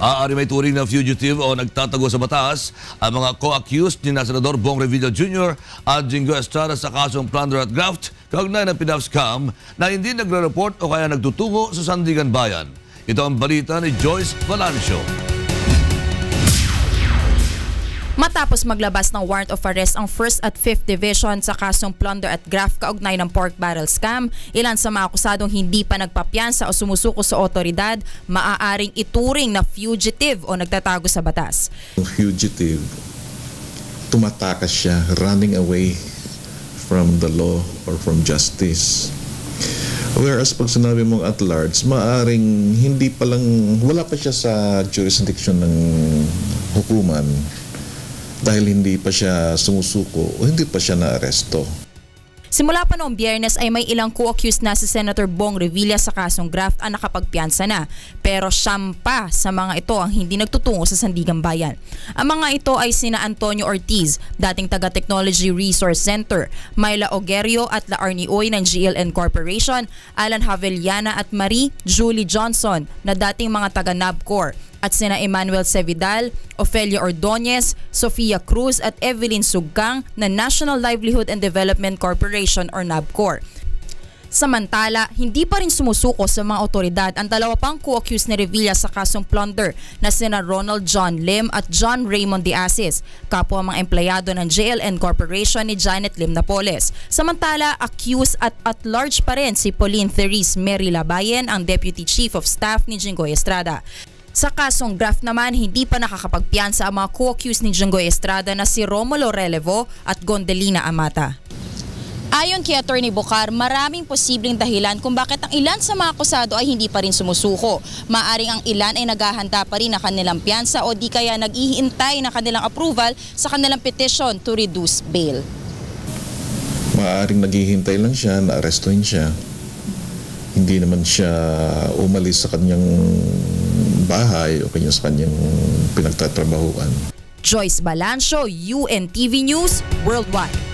Aari may turing na fugitive o nagtatago sa batas ang mga co-accused ni na Senador Bong Revilla Jr. at Jingo Estrada sa kasong plunder at graft kaugnay ng PNAP scam na hindi nagre-report o kaya nagtutungo sa Sandigan Bayan. Ito ang balita ni Joyce Valancio. Matapos maglabas ng warrant of arrest ang 1st at 5th Division sa kasong plunder at graft kaugnay ng pork barrel scam, ilan sa mga akusadong hindi pa nagpapiansa o sumusuko sa otoridad maaaring ituring na fugitive o nagtatago sa batas. fugitive, tumatakas siya, running away from the law or from justice. Whereas pag sinabi mong at large, maaring hindi pa lang, wala pa siya sa jurisdiction ng hukuman dahil hindi pa siya sumusuko o hindi pa siya naaresto. Simula pa noong biyernes ay may ilang co-accused na si Senator Bong Revilla sa kasong graft ang nakapagpiansa na. Pero siyam pa sa mga ito ang hindi nagtutungo sa Sandigan Bayan. Ang mga ito ay sina Antonio Ortiz, dating taga Technology Resource Center, Myla Ogerio at La Arnioy ng GLN Corporation, Alan Haveliana at Marie Julie Johnson na dating mga taga NABCOR at sina Emmanuel Sevidal, Ofelia Ordonez, Sofia Cruz at Evelyn Suggang na National Livelihood and Development Corporation or NABCOR. Samantala, hindi pa rin sumusuko sa mga otoridad ang dalawa pang co-accused ni Revilla sa kasong plunder na sina Ronald John Lim at John Raymond De Asis, kapwa mga empleyado ng JLN Corporation ni Janet Lim Napoles. Samantala, accused at at large pa rin si Pauline Therese Mary Labayen, ang Deputy Chief of Staff ni Jinggoy Estrada. Sa kasong graft naman, hindi pa nakakapagpiyansa ang mga co-accused ni Junggoy Estrada na si Romulo Relevo at Gondelina Amata. Ayon kay Attorney Bukar, maraming posibleng dahilan kung bakit ang ilan sa mga akusado ay hindi pa rin sumusuko. Maaring ang ilan ay naghahanda pa rin na kanilang piyansa o di kaya naghihintay na kanilang approval sa kanilang petition to reduce bail. Maaring naghihintay lang siya, naarestuhin siya. Hindi naman siya umalis sa kanyang bahay o kanya sa kanyang pinagtatrabahuan. Joyce Balancio, UNTV News, Worldwide.